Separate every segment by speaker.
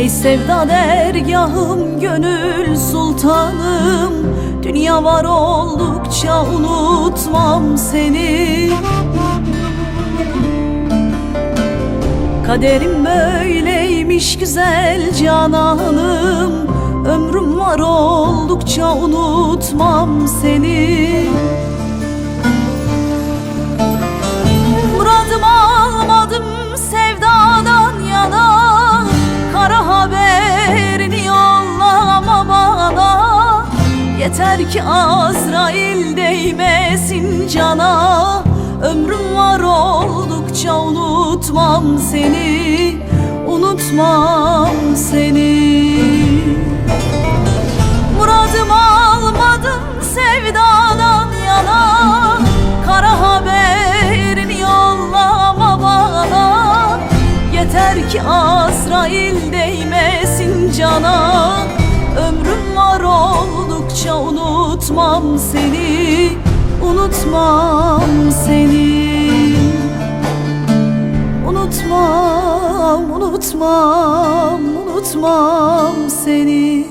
Speaker 1: Ey sevda dergahım gönül sultanım. Dünya var oldukça unutmam seni. Kaderim böyleymiş güzel cananım. Ömrüm var oldukça unutmam seni Yeter ki Azrail değmesin cana. Ömrüm var oldukça unutmam seni. Unutmam seni. Muradım almadım sevdadan yana. Kara haberini yollama bana. Yeter ki Azrail değmesin cana unutmam seni Unutmam seni. Unutmam, unutmam, unutmam seni.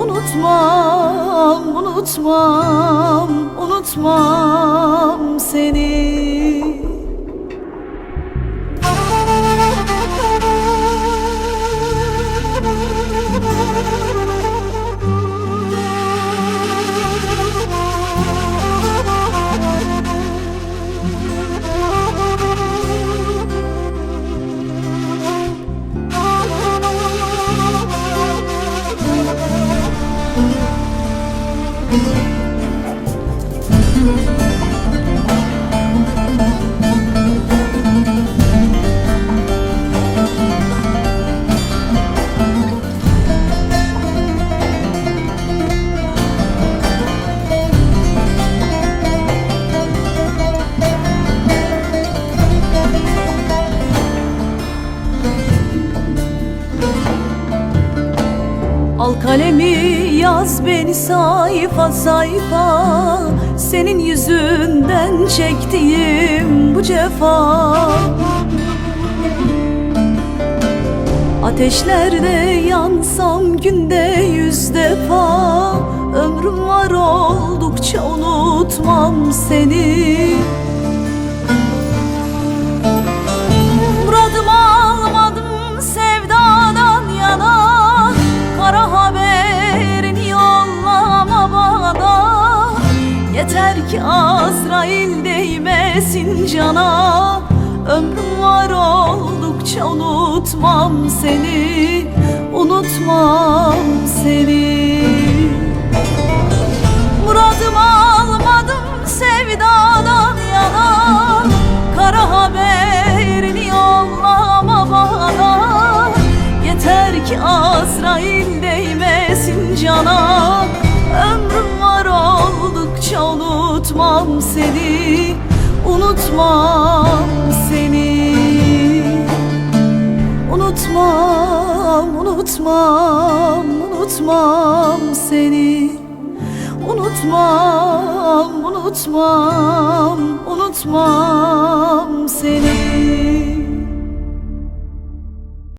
Speaker 1: Unutmam, unutmam, unutmam seni Al kalemi yaz beni sayfa sayfa. Senin yüzünden çektiğim bu cefa. Ateşlerde yansam günde yüz defa. Ömrüm var oldukça unutmam seni Yeter ki Azrail değmesin cana. Ömrüm var oldukça unutmam seni. Unutmam seni. Muradım almadım sevdadan Unutmam seni. Unutmam, unutmam, unutmam seni. Unutmam, unutmam, unutmam seni